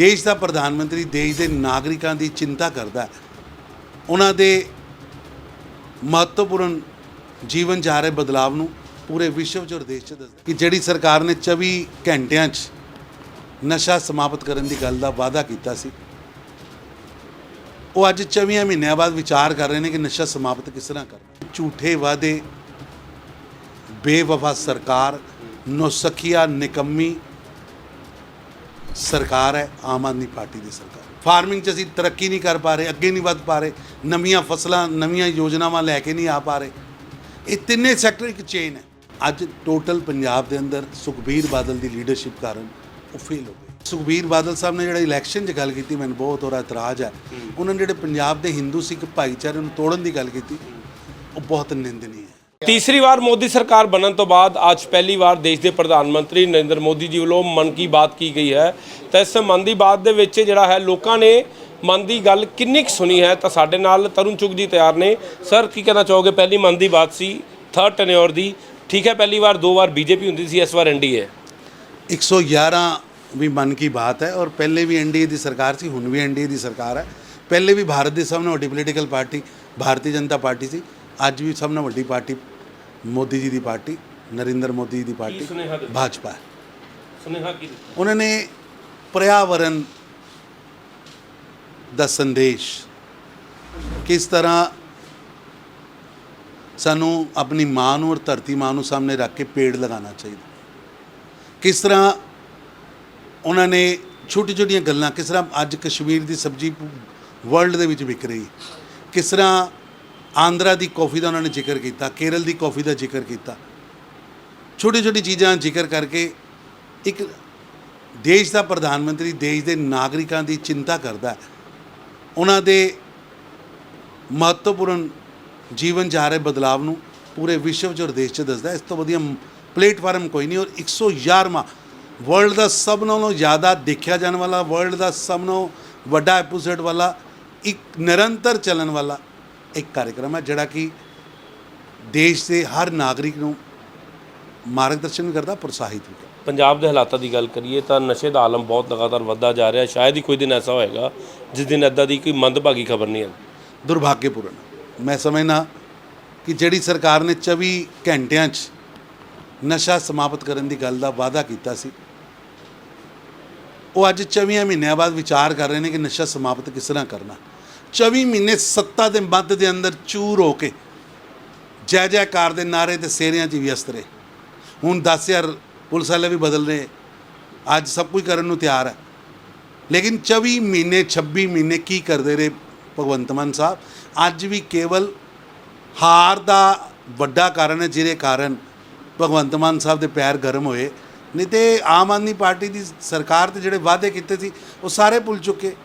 ਦੇਸ਼ ਦਾ ਪ੍ਰਧਾਨ ਮੰਤਰੀ ਦੇਸ਼ ਦੇ ਨਾਗਰਿਕਾਂ ਦੀ ਚਿੰਤਾ ਕਰਦਾ ਹੈ। ਉਹਨਾਂ ਦੇ ਮਹੱਤਵਪੂਰਨ ਜੀਵਨ ਜਾ ਰਹੇ ਬਦਲਾਵ ਨੂੰ ਪੂਰੇ ਵਿਸ਼ਵ 'ਚ ਔਰ ਦੇਸ਼ 'ਚ ਦੱਸਦਾ ਕਿ ਜਿਹੜੀ ਸਰਕਾਰ ਨੇ 24 ਘੰਟਿਆਂ 'ਚ ਨਸ਼ਾ ਸਮਾਪਤ ਕਰਨ ਦੀ ਗੱਲ ਦਾ ਵਾਅਦਾ ਕੀਤਾ ਸੀ, ਉਹ ਅੱਜ 24 ਮਹੀਨਿਆਂ ਬਾਅਦ ਵਿਚਾਰ ਕਰ ਰਹੇ ਨੇ ਕਿ ਨਸ਼ਾ ਸਮਾਪਤ ਕਿਸ ਤਰ੍ਹਾਂ ਕਰਨਾ ਝੂਠੇ ਵਾਅਦੇ, ਬੇਵਫਾ ਸਰਕਾਰ, ਨੌਸਖੀਆ ਨਿਕੰਮੀ ਸਰਕਾਰ ਹੈ ਆਮ ਆਦਮੀ ਪਾਰਟੀ ਦੀ ਸਰਕਾਰ। ਫਾਰਮਿੰਗ 'ਚ ਅਸੀਂ ਤਰੱਕੀ ਨਹੀਂ ਕਰ ਪਾ ਰਹੇ ਅੱਗੇ ਨਹੀਂ ਵੱਧ ਪਾ ਰਹੇ ਨਵੀਆਂ ਫਸਲਾਂ ਨਵੀਆਂ ਯੋਜਨਾਵਾਂ ਲੈ ਕੇ ਨਹੀਂ ਆ ਪਾ ਰਹੇ। ਇਹ ਤਿੰਨੇ ਸੈਕਟਰ ਇੱਕ ਚੇਨ ਹੈ। ਅੱਜ ਟੋਟਲ ਪੰਜਾਬ ਦੇ ਅੰਦਰ ਸੁਖਬੀਰ ਬਾਦਲ ਦੀ ਲੀਡਰਸ਼ਿਪ ਕਾਰਨ ਉਹ ਫੇਲ ਹੋ ਗਏ। ਸੁਖਬੀਰ ਬਾਦਲ ਸਾਹਿਬ ਨੇ ਜਿਹੜਾ ਇਲੈਕਸ਼ਨ 'ਚ ਗੱਲ ਕੀਤੀ ਮੈਨੂੰ ਬਹੁਤ ਉਹਦਾ ਇਤਰਾਜ਼ ਹੈ। ਉਹਨਾਂ ਨੇ ਜਿਹੜੇ ਪੰਜਾਬ ਦੇ ਹਿੰਦੂ ਸਿੱਖ ਭਾਈਚਾਰੇ ਨੂੰ ਤੋੜਨ ਦੀ ਗੱਲ ਕੀਤੀ ਉਹ ਬਹੁਤ ਨਿੰਦਨੀय ਹੈ ਤੀਸਰੀ ਵਾਰ ਮੋਦੀ ਸਰਕਾਰ ਬਣਨ ਤੋਂ ਬਾਅਦ ਅੱਜ ਪਹਿਲੀ ਵਾਰ ਦੇਸ਼ ਦੇ ਪ੍ਰਧਾਨ ਮੰਤਰੀ ਨਰਿੰਦਰ ਮੋਦੀ ਜੀ ਵੱਲੋਂ ਮਨ ਕੀ ਬਾਤ ਕੀ ਗਈ ਹੈ। ਤਾਂ ਇਸ ਮਨ ਦੀ ਬਾਤ ਦੇ ਵਿੱਚ ਜਿਹੜਾ ਹੈ, ਲੋਕਾਂ ਨੇ ਮਨ ਦੀ ਗੱਲ ਕਿੰਨੀ ਕੁ ਸੁਣੀ ਹੈ ਤਾਂ ਸਾਡੇ ਨਾਲ ਤਰੁਣ ਚੁਗ ਜੀ ਤਿਆਰ ਨੇ। ਸਰ, ਕੀ ਕਹਿਣਾ ਚਾਹੋਗੇ? ਪਹਿਲੀ ਮਨ ਦੀ ਬਾਤ ਸੀ ਥਰਡ ਟੈਨਿਓਰ ਦੀ। ਠੀਕ ਹੈ, ਪਹਿਲੀ ਵਾਰ, ਦੋ ਵਾਰ ਬੀਜੇਪੀ ਹੁੰਦੀ ਸੀ, ਇਸ ਵਾਰ ਐਨਡੀਏ 111 ਵੀ ਮਨ ਕੀ ਬਾਤ ਹੈ ਔਰ ਪਹਿਲੇ ਵੀ ਐਨਡੀਏ ਦੀ ਸਰਕਾਰ ਸੀ, ਹੁਣ ਵੀ ਐਨਡੀਏ ਦੀ ਸਰਕਾਰ ਹੈ। ਪਹਿਲੇ ਵੀ ਭਾਰਤ ਦੀ ਸਭ ਨਾਲੋਂ ਵੱਡੀ political party, Bharatiya Janata Party ਸੀ। ਅੱਜ ਵੀ ਸਭ ਨਾਲੋਂ ਵੱਡੀ ਪਾਰਟੀ ਮੋਦੀ ਜੀ ਦੀ ਪਾਰਟੀ ਨਰਿੰਦਰ ਮੋਦੀ ਜੀ ਦੀ ਪਾਰਟੀ ਸੁਨੇਹਾ ਦਿੱਤਾ? ਭਾਜਪਾ। ਹੈ ਸੁਨੇਹਾ ਕੀ ਉਹਨਾਂ ਨੇ ਪਰਿਆਵਰਨ ਦਾ ਸੰਦੇਸ਼ ਕਿਸ ਤਰ੍ਹਾਂ ਸਾਨੂੰ ਆਪਣੀ ਮਾਂ ਨੂੰ ਔਰ ਧਰਤੀ ਮਾਂ ਨੂੰ ਸਾਹਮਣੇ ਰੱਖ ਕੇ ਪੇੜ ਲਗਾਉਣਾ ਚਾਹੀਦਾ। ਕਿਸ ਤਰ੍ਹਾਂ ਉਹਨਾਂ ਨੇ ਛੋਟੀ ਛੋਟੀਆਂ ਗੱਲਾਂ ਕਿਸ ਤਰ੍ਹਾਂ ਅੱਜ ਕਸ਼ਮੀਰ ਦੀ ਸਬਜ਼ੀ ਵਰਲਡ ਦੇ ਵਿੱਚ ਵਿਕ ਰਹੀ ਹੈ ਕਿਸ ਤਰ੍ਹਾਂ ਆਂਧਰਾ ਦੀ ਕੌਫੀ ਦਾ ਉਹਨਾਂ ਨੇ ਜ਼ਿਕਰ ਕੀਤਾ, ਕੇਰਲ ਦੀ ਕੌਫੀ ਦਾ ਜ਼ਿਕਰ ਕੀਤਾ। ਛੋਟੀ ਛੋਟੀ ਚੀਜ਼ਾਂ ਜ਼ਿਕਰ ਕਰਕੇ ਇੱਕ ਦੇਸ਼ ਦਾ ਪ੍ਰਧਾਨ ਮੰਤਰੀ ਦੇਸ਼ ਦੇ ਨਾਗਰਿਕਾਂ ਦੀ ਚਿੰਤਾ ਕਰਦਾ ਉਹਨਾਂ ਦੇ ਮਹੱਤਵਪੂਰਨ ਜੀਵਨ ਜਾ ਰਹੇ ਬਦਲਾਵ ਨੂੰ ਪੂਰੇ ਵਿਸ਼ਵ 'ਚ ਔਰ ਦੇਸ਼ 'ਚ ਦੱਸਦਾ ਇਸ ਤੋਂ ਵਧੀਆ ਪਲੇਟਫਾਰਮ ਕੋਈ ਨਹੀਂ ਔਰ 111ਵਾਂ ਵਰਲਡ ਦਾ ਸਭ ਨਾਲੋਂ ਜ਼ਿਆਦਾ ਦੇਖਿਆ ਜਾਣ ਵਾਲਾ, ਵਰਲਡ ਦਾ ਸਭ ਨਾਲੋਂ ਵੱਡਾ ਐਪੀਸੋਡ ਵਾਲਾ, ਇੱਕ ਨਿਰੰਤਰ ਚੱਲਣ ਵਾਲਾ ਇੱਕ ਕਾਰਜਕ੍ਰਮ ਹੈ ਜਿਹੜਾ ਕਿ ਦੇਸ਼ ਦੇ ਹਰ ਨਾਗਰਿਕ ਨੂੰ ਮਾਰਗਦਰਸ਼ਨ ਵੀ ਕਰਦਾ ਪ੍ਰੋਤਸਾਹਿਤ ਵੀ ਕਰਦਾ। ਪੰਜਾਬ ਦੇ ਹਾਲਾਤਾਂ ਦੀ ਗੱਲ ਕਰੀਏ ਤਾਂ ਨਸ਼ੇ ਦਾ ਆਲਮ ਬਹੁਤ ਲਗਾਤਾਰ ਵੱਧਦਾ ਜਾ ਰਿਹਾ। ਸ਼ਾਇਦ ਹੀ ਕੋਈ ਦਿਨ ਐਸਾ ਹੋਏਗਾ ਜਿਸ ਦਿਨ ਐਦਾਂ ਦੀ ਕੋਈ ਮੰਦਭਾਗੀ ਖਬਰ ਨਹੀਂ ਹੈ ਦੁਰਭਾਗਯਪੂਰਨ। ਮੈਂ ਸਮਝਣਾ ਕਿ ਜਿਹੜੀ ਸਰਕਾਰ ਨੇ 24 ਘੰਟਿਆਂ 'ਚ ਨਸ਼ਾ ਸਮਾਪਤ ਕਰਨ ਦੀ ਗੱਲ ਦਾ ਵਾਅਦਾ ਕੀਤਾ ਸੀ ਉਹ ਅੱਜ 24 ਮਹੀਨਿਆਂ ਬਾਅਦ ਵਿਚਾਰ ਕਰ ਰਹੇ ਨੇ ਕਿ ਨਸ਼ਾ ਸਮਾਪਤ ਕਿਸ ਤਰ੍ਹਾਂ ਕਰਨਾ। 24 ਮਹੀਨੇ ਸੱਤਾ ਦੇ ਮੱਧ ਦੇ ਅੰਦਰ ਚੂਰ ਹੋ ਕੇ ਜੈ ਜੈਕਾਰ ਦੇ ਨਾਰੇ ਤੇ ਸੇਰਿਆਂ 'ਚ ਵਿਅਸਤ ਰਹੇ। ਹੁਣ 10000 ਪੁਲਿਸ ਵਾਲੇ ਵੀ ਬਦਲ ਰਹੇ। ਅੱਜ ਸਭ ਕੁਝ ਕਰਨ ਨੂੰ ਤਿਆਰ ਹੈ। ਲੇਕਿਨ 24 ਮਹੀਨੇ 26 ਮਹੀਨੇ ਕੀ ਕਰਦੇ ਰਹੇ ਭਗਵੰਤ ਮਾਨ ਸਾਹਿਬ? ਅੱਜ ਵੀ ਕੇਵਲ ਹਾਰ ਦਾ ਵੱਡਾ ਕਾਰਨ ਹੈ, ਜਿਹਦੇ ਕਾਰਨ ਭਗਵੰਤ ਮਾਨ ਸਾਹਿਬ ਦੇ ਪੈਰ ਗਰਮ ਹੋਏ। ਨਹੀਂ ਤੇ ਆਮ ਆਦਮੀ ਪਾਰਟੀ ਦੀ ਸਰਕਾਰ ਤੇ ਜਿਹੜੇ ਵਾਅਦੇ ਕੀਤੇ ਸੀ, ਉਹ ਸਾਰੇ ਭੁੱਲ ਚੁੱਕੇ।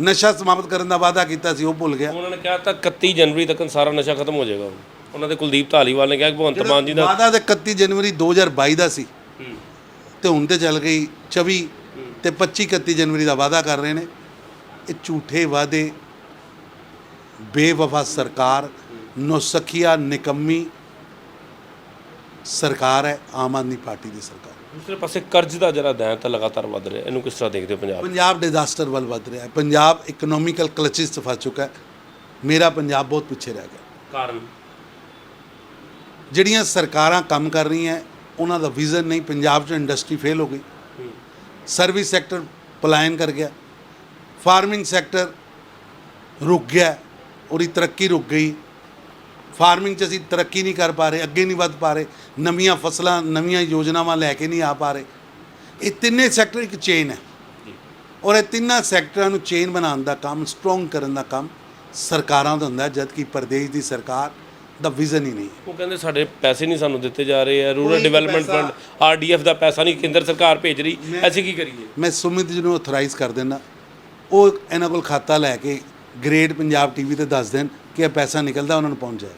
ਨਸ਼ਾ ਸਮਾਪਤ ਕਰਨ ਦਾ ਵਾਅਦਾ ਕੀਤਾ ਸੀ ਉਹ ਭੁੱਲ ਗਿਆ। ਉਹਨਾਂ ਨੇ ਕਿਹਾ ਤਾਂ 31 ਜਨਵਰੀ ਤੱਕ ਸਾਰਾ ਨਸ਼ਾ ਖਤਮ ਹੋ ਜਾਏਗਾ। ਉਹਨਾਂ ਦੇ ਕੁਲਦੀਪ ਧਾਲੀਵਾਲ ਨੇ ਕਿਹਾ ਕਿ ਭਗਵੰਤ ਮਾਨ ਜੀ ਦਾ ਵਾਅਦਾ ਤੇ 31 ਜਨਵਰੀ 2022 ਦਾ ਸੀ ਤੇ ਹੁਣ ਤੇ ਚੱਲ ਗਈ 24 ਤੇ 25 31 ਜਨਵਰੀ ਦਾ ਵਾਅਦਾ ਕਰ ਰਹੇ ਨੇ। ਇਹ ਝੂਠੇ ਵਾਅਦੇ ਬੇਵਫਾ ਸਰਕਾਰ ਨੌਸਖੀਆ ਨਿਕੰਮੀ ਸਰਕਾਰ ਹੈ ਆਮ ਆਦਮੀ ਪਾਰਟੀ ਦੀ ਸਰਕਾਰ। ਦੂਸਰੇ ਪਾਸੇ ਕਰਜ਼ ਦਾ ਜਿਹੜਾ ਦੈਨ ਤਾਂ ਲਗਾਤਾਰ ਵੱਧ ਰਿਹਾ। ਇਹਨੂੰ ਕਿਸ ਤਰ੍ਹਾਂ ਦੇਖਦੇ ਹੋ ਪੰਜਾਬ? ਪੰਜਾਬ ਡਿਜ਼ਾਸਟਰ ਵੱਲ ਵੱਧ ਰਿਹਾ ਹੈ। ਪੰਜਾਬ ਇਕਨੋਮਿਕਲ ਕਲਚਿਸ 'ਚ ਫਸ ਚੁੱਕਾ ਹੈ। ਮੇਰਾ ਪੰਜਾਬ ਬਹੁਤ ਪਿੱਛੇ ਰਹਿ ਗਿਆ। ਕਾਰਨ? ਜਿਹੜੀਆਂ ਸਰਕਾਰਾਂ ਕੰਮ ਕਰ ਰਹੀਆਂ ਉਹਨਾਂ ਦਾ ਵਿਜ਼ਨ ਨਹੀਂ। ਪੰਜਾਬ 'ਚ ਇੰਡਸਟਰੀ ਫੇਲ ਹੋ ਗਈ। ਸਰਵਿਸ ਸੈਕਟਰ ਪਲਾਇਨ ਕਰ ਗਿਆ। ਫਾਰਮਿੰਗ ਸੈਕਟਰ ਰੁਕ ਗਿਆ। ਉਹਦੀ ਤਰੱਕੀ ਰੁਕ ਗਈ। ਫਾਰਮਿੰਗ 'ਚ ਅਸੀਂ ਤਰੱਕੀ ਨਹੀਂ ਕਰ ਪਾ ਰਹੇ ਅੱਗੇ ਨਹੀਂ ਵੱਧ ਪਾ ਰਹੇ ਨਵੀਆਂ ਫਸਲਾਂ ਨਵੀਆਂ ਯੋਜਨਾਵਾਂ ਲੈ ਕੇ ਨਹੀਂ ਆ ਪਾ ਰਹੇ। ਇਹ ਤਿੰਨੇ ਸੈਕਟਰ ਇੱਕ ਚੇਨ ਹੈ। ਔਰ ਇਹ ਤਿੰਨਾਂ ਸੈਕਟਰਾਂ ਨੂੰ ਚੇਨ ਬਣਾਉਣ ਦਾ ਕੰਮ ਸਟਰੋਂਗ ਕਰਨ ਦਾ ਕੰਮ ਸਰਕਾਰਾਂ ਦਾ ਹੁੰਦਾ ਜਦ ਕਿ ਪ੍ਰਦੇਸ਼ ਦੀ ਸਰਕਾਰ ਦਾ ਵਿਜ਼ਨ ਹੀ ਨਹੀਂ ਉਹ ਕਹਿੰਦੇ ਸਾਡੇ ਪੈਸੇ ਨਹੀਂ ਸਾਨੂੰ ਦਿੱਤੇ ਜਾ ਰਹੇ ਆ ਰੂਰਲ ਡਿਵੈਲਪਮੈਂਟ ਫੰਡ ਆਰਡੀਐਫ ਦਾ ਪੈਸਾ ਨਹੀਂ ਕੇਂਦਰ ਸਰਕਾਰ ਭੇਜ ਰਹੀ ਅਸੀਂ ਕੀ ਕਰੀਏ? ਮੈਂ ਸੁਮਿਤ ਜੀ ਨੂੰ ਅਥੋਰਾਈਜ਼ ਕਰ ਦੇਣਾ ਉਹ ਇਹਨਾਂ ਕੋਲ ਖਾਤਾ ਲੈ ਕੇ ਗ੍ਰੇਡ ਪੰਜਾਬ ਟੀਵੀ ਤੇ ਦੱਸ ਦੇਣ ਕਿ ਇਹ ਪੈਸਾ ਨਿਕਲਦਾ ਉਹਨਾਂ ਨੂੰ ਪਹੁੰਚ ਜਾਏ।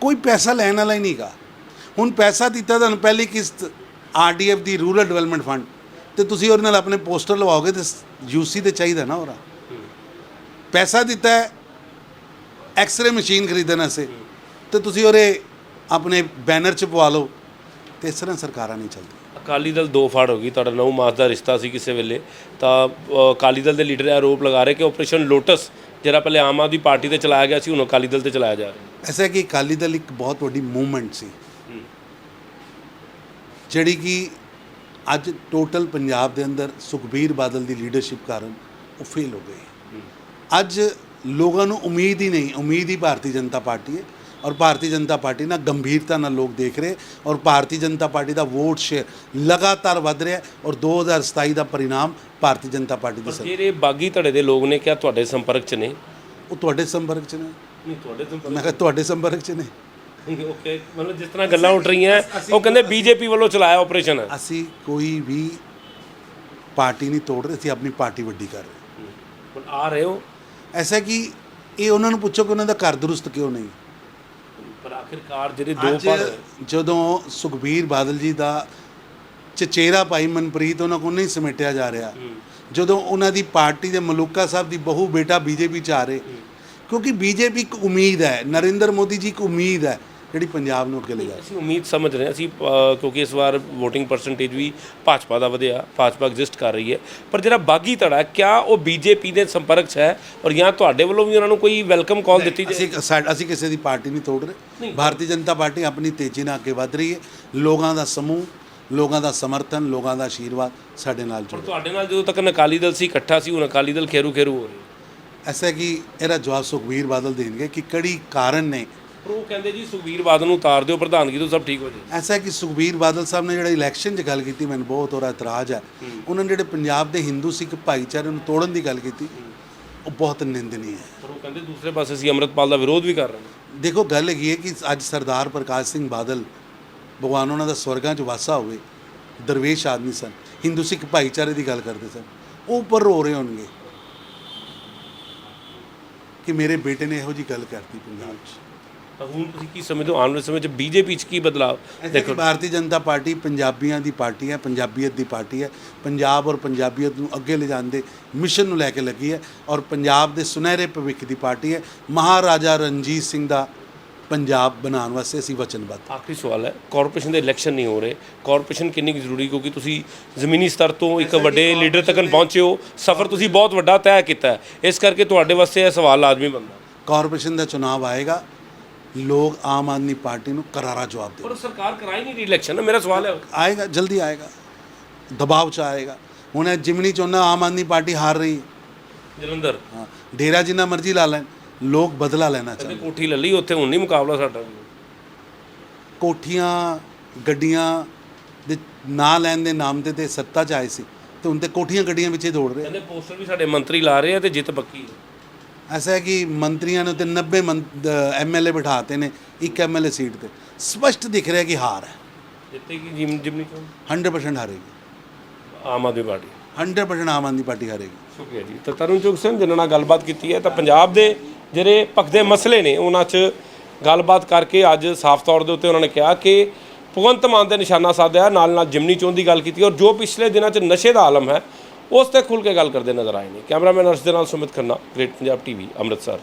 ਕੋਈ ਪੈਸਾ ਲੈਣ ਵਾਲਾ ਹੀ ਨਹੀਂਗਾ। ਹੁਣ ਪੈਸਾ ਦਿੱਤਾ ਤੁਹਾਨੂੰ ਪਹਿਲੀ ਕਿਸ਼ਤ ਆਰਡੀਐਫ ਦੀ ਰੂਰਲ ਡਿਵੈਲਪਮੈਂਟ ਫੰਡ, ਤੇ ਤੁਸੀਂ ਉਹਦੇ ਨਾਲ ਆਪਣੇ ਪੋਸਟਰ ਲਵਾਓਗੇ ਤੇ ਯੂਸੀ ਤੇ ਚਾਹੀਦਾ ਨਾ ਉਹਦਾ। ਪੈਸਾ ਦਿੱਤਾ ਹੈ, ਐਕਸ-ਰੇ ਮਸ਼ੀਨ ਖਰੀਦਣ ਵਾਸਤੇ, ਤੇ ਤੁਸੀਂ ਉਹਦੇ ਆਪਣੇ ਬੈਨਰ ਚ ਪਵਾ ਲਓ, ਤੇ ਇਸ ਤਰ੍ਹਾਂ ਸਰਕਾਰਾਂ ਨਹੀਂ ਚੱਲਦੀਆਂ। ਅਕਾਲੀ ਦਲ ਦੋ ਫਾੜ ਹੋ ਗਈ, ਤੁਹਾਡਾ ਨੌ ਮਾਸ ਦਾ ਰਿਸ਼ਤਾ ਸੀ ਕਿਸੇ ਵੇਲੇ, ਤਾਂ ਅਕਾਲੀ ਦਲ ਦੇ ਲੀਡਰ ਆਰੋਪ ਲਗਾ ਰਹੇ ਕਿ ਆਪਰੇਸ਼ਨ ਲੋਟਸ ਜਿਹੜਾ ਪਹਿਲੇ ਆਮ ਆਦਮੀ ਪਾਰਟੀ ਤੇ ਚਲਾਇਆ ਗਿਆ ਸੀ ਹੁਣ ਅਕਾਲੀ ਦਲ ਤੇ ਚਲਾਇਆ ਜਾ ਰਿਹਾ। ਐਸਾ ਹੈ ਕਿ ਅਕਾਲੀ ਦਲ ਇੱਕ ਬਹੁਤ ਵੱਡੀ ਮੂਵਮੈਂਟ ਸੀ। ਜਿਹੜੀ ਕਿ ਅੱਜ ਟੋਟਲ ਪੰਜਾਬ ਦੇ ਅੰਦਰ ਸੁਖਬੀਰ ਬਾਦਲ ਦੀ ਲੀਡਰਸ਼ਿਪ ਕਾਰਨ ਉਹ ਫੇਲ ਹੋ ਗਈ। ਅੱਜ ਲੋਕਾਂ ਨੂੰ ਉਮੀਦ ਹੀ ਨਹੀਂ ਉਮੀਦ ਹੀ ਭਾਰਤੀ ਜਨਤਾ ਪਾਰਟੀ ਹੈ। ਔਰ ਭਾਰਤੀ ਜਨਤਾ ਪਾਰਟੀ ਨਾਲ ਗੰਭੀਰਤਾ ਨਾਲ ਲੋਕ ਦੇਖ ਰਹੇ ਔਰ ਭਾਰਤੀ ਜਨਤਾ ਪਾਰਟੀ ਦਾ ਵੋਟ ਸ਼ੇਅਰ ਲਗਾਤਾਰ ਵੱਧ ਰਿਹਾ ਔਰ 2027 ਦਾ ਪਰਿਣਾਮ ਭਾਰਤੀ ਜਨਤਾ ਪਾਰਟੀ ਦੇ ਪਰ ਜਿਹੜੇ ਬਾਗੀ ਧੜੇ ਦੇ ਲੋਕ ਨੇ ਕਿਹਾ ਤੁਹਾਡੇ ਸੰਪਰਕ 'ਚ ਨੇ? ਉਹ ਤੁਹਾਡੇ ਸੰਪਰਕ 'ਚ ਨੇ। ਨਹੀਂ ਤੁਹਾਡੇ ਮੈਂ ਕਿਹਾ ਤੁਹਾਡੇ ਸੰਪਰਕ 'ਚ ਨੇ। ਓਕੇ ਮਤਲਬ ਜਿਸ ਤਰ੍ਹਾਂ ਗੱਲਾਂ ਉੱਠ ਰਹੀਆਂ ਉਹ ਕਹਿੰਦੇ ਬੀਜੇਪੀ ਵੱਲੋਂ ਚਲਾਇਆ ਆਪਰੇਸ਼ਨ ਅਸੀਂ ਕੋਈ ਵੀ ਪਾਰਟੀ ਨਹੀਂ ਤੋੜ ਰਹੇ ਅਸੀਂ ਆਪਣੀ ਪਾਰਟੀ ਵੱਡੀ ਕਰ ਰਹੇ ਹੁਣ ਆ ਰਹੇ ਹੋ। ਐਸਾ ਕਿ ਇਹ ਉਹਨਾਂ ਨੂੰ ਪੁੱਛੋ ਕਿ ਉਹਨਾਂ ਦਾ ਘਰ ਦਰੁਸਤ ਕਿਉਂ ਨਹੀਂ? ਪਰ ਆਖਿਰਕਾਰ ਜਿਹੜੇ ਦੋ ਅੱਜ ਜਦੋਂ ਸੁਖਬੀਰ ਬਾਦਲ ਜੀ ਦਾ ਚਚੇਰਾ ਭਾਈ ਮਨਪ੍ਰੀਤ ਉਹਨਾਂ ਕੋਲ ਨਹੀਂ ਸਮੇਟਿਆ ਜਾ ਰਿਹਾ। ਜਦੋਂ ਉਹਨਾਂ ਦੀ ਪਾਰਟੀ ਦੇ ਮਲੂਕਾ ਸਾਹਿਬ ਦੀ ਬਹੂ ਬੇਟਾ ਬੀਜੇਪੀ ਚ ਆ ਰਹੇ। ਕਿਉਂਕਿ ਬੀਜੇਪੀ ਇੱਕ ਉਮੀਦ ਹੈ ਨਰਿੰਦਰ ਮੋਦੀ ਜੀ ਇੱਕ ਉਮੀਦ ਹੈ। ਜਿਹੜੀ ਪੰਜਾਬ ਨੂੰ ਅੱਗੇ ਲੈ ਜਾ ਅਸੀਂ ਉਮੀਦ ਸਮਝ ਰਹੇ ਹਾਂ ਅਸੀਂ ਅ, ਕਿਉਂਕਿ ਇਸ ਵਾਰ VOTING ਪਰਸੈਂਟੇਜ ਵੀ ਭਾਜਪਾ ਦਾ ਵਧਿਆ ਭਾਜਪਾ ਐਗਜ਼ਿਸਟ ਕਰ ਰਹੀ ਹੈ। ਪਰ ਜਿਹੜਾ ਬਾਗੀ ਧੜਾ ਹੈ, ਕਿਆ ਉਹ ਬੀਜੇਪੀ ਦੇ ਸੰਪਰਕ 'ਚ ਹੈ ਔਰ ਜਾਂ ਤੁਹਾਡੇ ਵੱਲੋਂ ਵੀ ਉਹਨਾਂ ਨੂੰ ਕੋਈ ਵੈਲਕਮ ਕਾਲ ਦਿੱਤੀ ਜਾਏ? ਅਸੀਂ ਸਾ- ਅਸੀਂ ਕਿਸੇ ਦੀ ਪਾਰਟੀ ਨਹੀਂ ਤੋੜ ਰਹੇ। ਭਾਰਤੀ ਜਨਤਾ ਪਾਰਟੀ ਆਪਣੀ ਤੇਜ਼ੀ ਨਾਲ ਅੱਗੇ ਵਧ ਰਹੀ ਹੈ। ਲੋਕਾਂ ਦਾ ਸਮੂਹ ਲੋਕਾਂ ਦਾ ਸਮਰਥਨ ਲੋਕਾਂ ਦਾ ਆਸ਼ੀਰਵਾਦ ਸਾਡੇ ਨਾਲ ਜੁੜਿਆ ਤੁਹਾਡੇ ਨਾਲ ਜਦੋਂ ਤੱਕ ਅਕਾਲੀ ਦਲ ਸੀ ਇਕੱਠਾ ਸੀ ਹੁਣ ਅਕਾਲੀ ਦਲ ਖੇਰੂ ਖੇਰੂ ਹੋ ਰਿਹਾ। ਐਸਾ ਹੈ ਕਿ ਇਹਦਾ ਜਵਾਬ ਸੁਖਬੀਰ ਬਾਦਲ ਦੇਣਗੇ ਕਿ ਕਿਹੜੀ ਕਾਰਨ ਨੇ ਪਰ ਉਹ ਕਹਿੰਦੇ ਜੀ ਸੁਖਬੀਰ ਬਾਦਲ ਨੂੰ ਉਤਾਰ ਦਿਓ ਪ੍ਰਧਾਨਗੀ ਤੋਂ ਸਭ ਠੀਕ ਹੋ ਜਾਏ ਐਸਾ ਹੈ ਕਿ ਸੁਖਬੀਰ ਬਾਦਲ ਸਾਹਿਬ ਨੇ ਜਿਹੜਾ ਇਲੈਕਸ਼ਨ 'ਚ ਗੱਲ ਕੀਤੀ ਮੈਨੂੰ ਬਹੁਤ ਉਹਦਾ ਇਤਰਾਜ਼ ਹੈ। ਉਹਨਾਂ ਨੇ ਜਿਹੜੇ ਪੰਜਾਬ ਦੇ ਹਿੰਦੂ ਸਿੱਖ ਭਾਈਚਾਰੇ ਨੂੰ ਤੋੜਨ ਦੀ ਗੱਲ ਕੀਤੀ ਉਹ ਬਹੁਤ ਨਿੰਦਨੀ ਹੈ ਪਰ ਉਹ ਕਹਿੰਦੇ ਦੂਸਰੇ ਪਾਸੇ ਅਸੀਂ ਅੰਮ੍ਰਿਤਪਾਲ ਦਾ ਵਿਰੋਧ ਵੀ ਕਰ ਰਹੇ ਹਾਂ ਦੇਖੋ ਗੱਲ ਹੈਗੀ ਹੈ ਕਿ ਅੱਜ ਸਰਦਾਰ ਪ੍ਰਕਾਸ਼ ਸਿੰਘ ਬਾਦਲ ਭਗਵਾਨ ਉਹਨਾਂ ਦਾ ਸਵਰਗਾਂ 'ਚ ਵਾਸਾ ਹੋਵੇ ਦਰਵੇਸ਼ ਆਦਮੀ ਸਨ ਹਿੰਦੂ ਸਿੱਖ ਭਾਈਚਾਰੇ ਦੀ ਗੱਲ ਕਰਦੇ ਸਨ ਉਹ ਉੱਪਰ ਰੋ ਰਹੇ ਹੋਣਗੇ ਕਿ ਮੇਰੇ ਬੇਟੇ ਨੇ ਇਹੋ ਜੀ ਗੱਲ ਕਰਤੀ ਪੰਜਾਬ 'ਚ। ਤਾਂ ਹੁਣ ਤੁਸੀਂ ਕੀ ਸਮਝਦੇ ਹੋ? ਆਉਣ ਵਾਲੇ ਸਮੇਂ 'ਚ ਬੀਜੇਪੀ 'ਚ ਕੀ ਬਦਲਾਅ ਦੇਖੋ ਭਾਰਤੀ ਜਨਤਾ ਪਾਰਟੀ ਪੰਜਾਬੀਆਂ ਦੀ ਪਾਰਟੀ ਹੈ ਪੰਜਾਬੀਅਤ ਦੀ ਪਾਰਟੀ ਹੈ। ਪੰਜਾਬ ਔਰ ਪੰਜਾਬੀਅਤ ਨੂੰ ਅੱਗੇ ਲਿਜਾਣ ਦੇ ਮਿਸ਼ਨ ਨੂੰ ਲੈ ਕੇ ਲੱਗੀ ਹੈ ਔਰ ਪੰਜਾਬ ਦੇ ਸੁਨਹਿਰੇ ਭਵਿੱਖ ਦੀ ਪਾਰਟੀ ਹੈ। ਮਹਾਰਾਜਾ ਰਣਜੀਤ ਸਿੰਘ ਦਾ ਪੰਜਾਬ ਬਣਾਉਣ ਵਾਸਤੇ ਅਸੀਂ ਵਚਨਬੱਧ ਆਖਰੀ ਸਵਾਲ ਹੈ ਕਾਰਪੋਰੇਸ਼ਨ ਦੇ ਇਲੈਕਸ਼ਨ ਨਹੀਂ ਹੋ ਰਹੇ। ਕਾਰਪੋਰੇਸ਼ਨ ਕਿੰਨੀ ਕੁ ਜ਼ਰੂਰੀ ਕਿਉਂਕਿ ਤੁਸੀਂ ਜ਼ਮੀਨੀ ਸਤਰ ਤੋਂ ਇੱਕ ਵੱਡੇ ਲੀਡਰ ਤੱਕ ਪਹੁੰਚੇ ਹੋ। ਸਫ਼ਰ ਤੁਸੀਂ ਬਹੁਤ ਵੱਡਾ ਤੈਅ ਕੀਤਾ ਹੈ। ਇਸ ਕਰਕੇ ਤੁਹਾਡੇ ਵਾਸਤੇ ਇਹ ਸਵਾਲ ਲਾਜ਼ਮੀ ਬਣਦਾ। ਕਾਰਪੋਰੇਸ਼ਨ ਦਾ ਚੁਣਾਵ ਆਏਗਾ। ਲੋਕ ਆਮ ਆਦਮੀ ਪਾਰਟੀ ਨੂੰ ਕਰਾਰਾ ਜਵਾਬ ਦੇ ਪਰ ਸਰਕਾਰ ਕਰਾਈ ਨਹੀਂ ਰਹੀ ਇਲੈਕਸ਼ਨ ਮੇਰਾ ਸਵਾਲ ਹੈ ਆਏਗਾ ਜਲਦੀ ਆਏਗਾ। ਦਬਾਅ ਚ ਆਏਗਾ। ਹੁਣ ਇਹ ਜਿਮਨੀ ਚੋਣਾਂ ਆਮ ਆਦਮੀ ਪਾਰਟੀ ਹਾਰ ਰਹੀ ਹੈ। ਜਲੰਧਰ। ਹਾਂ ਡੇਰਾ ਜਿੰਨਾ ਮਰਜ਼ੀ ਲਾ ਲੈਣ ਲੋਕ ਬਦਲਾ ਲੈਣਾ ਚਾਹੁੰਦੇ। ਕਹਿੰਦੇ ਕੋਠੀ ਲੱਲੀ ਉੱਥੇ ਹੁਣ ਨਹੀਂ ਮੁਕਾਬਲਾ ਸਾਡਾ। ਕੋਠੀਆਂ ਗੱਡੀਆਂ ਦੇ ਨਾਂ ਲੈਣ ਦੇ ਨਾਮ ਤੇ ਤੇ ਸੱਤਾ ਚ ਆਏ ਸੀ ਤੇ ਹੁਣ ਤੇ ਕੋਠੀਆਂ ਗੱਡੀਆਂ ਵਿੱਚੇ ਦੌੜ ਰਹੇ। ਕਹਿੰਦੇ ਪੋਸਟਰ ਵੀ ਸਾਡੇ ਮੰਤਰੀ ਲਾ ਰਹੇ ਆ ਤੇ ਜਿੱਤ ਪੱਕੀ ਹੈ। ਐਸਾ ਹੈ ਕਿ ਮੰਤਰੀਆਂ ਨੇ ਤੇ 90 ਐਮਐਲਏ ਬਿਠਾਤੇ ਨੇ ਇੱਕ ਐਮਐਲਏ ਸੀਟ ਤੇ ਸਪਸ਼ਟ ਦਿਖ ਰਿਹਾ ਕਿ ਹਾਰ ਹੈ ਜਿੱਤੇਗੀ ਜਿਮ ਜਿਮਨੀ ਚੋਂ 100% ਹਾਰੇਗੀ ਆਮ ਆਦਮੀ ਪਾਰਟੀ 100% ਆਮ ਆਦਮੀ ਪਾਰਟੀ ਹਾਰੇਗੀ ਸ਼ੁਕਰੀਆ ਜੀ ਤਾਂ ਤਰੁਣ ਚੁਗ ਸਿੰਘ ਜਿਨ੍ਹਾਂ ਨਾਲ ਗੱਲਬਾਤ ਕੀਤੀ ਹੈ ਤਾਂ ਪੰਜਾਬ ਦੇ ਜਿਹੜੇ ਭਖਦੇ ਮਸਲੇ ਨੇ ਉਹਨਾਂ 'ਚ ਗੱਲਬਾਤ ਕਰਕੇ ਅੱਜ ਸਾਫ਼ ਤੌਰ ਦੇ ਉੱਤੇ ਉਹਨਾਂ ਨੇ ਕਿਹਾ ਕਿ ਭਗਵੰਤ ਮਾਨ ਦੇ ਨਿਸ਼ਾਨਾ ਸਾਧਿਆ ਨਾਲ ਨਾਲ ਜਿਮਨੀ ਚੋਣ ਦੀ ਗੱਲ ਕੀਤੀ ਔਰ ਜੋ ਪਿਛਲੇ ਦਿਨਾਂ 'ਚ ਨਸ਼ੇ ਦਾ ਆਲਮ ਹੈ ਉਸ ਤੇ ਖੁੱਲ ਕੇ ਗੱਲ ਕਰਦੇ ਨਜ਼ਰ ਆਏ ਨੇ। ਕੈਮਰਾਮੈਨ ਅਰਸ਼ ਦੇ ਨਾਲ ਸੁਮਿਤ ਖੰਨਾ, ਗ੍ਰੇਟ ਪੰਜਾਬ ਟੀਵੀ, ਅੰਮ੍ਰਿਤਸਰ।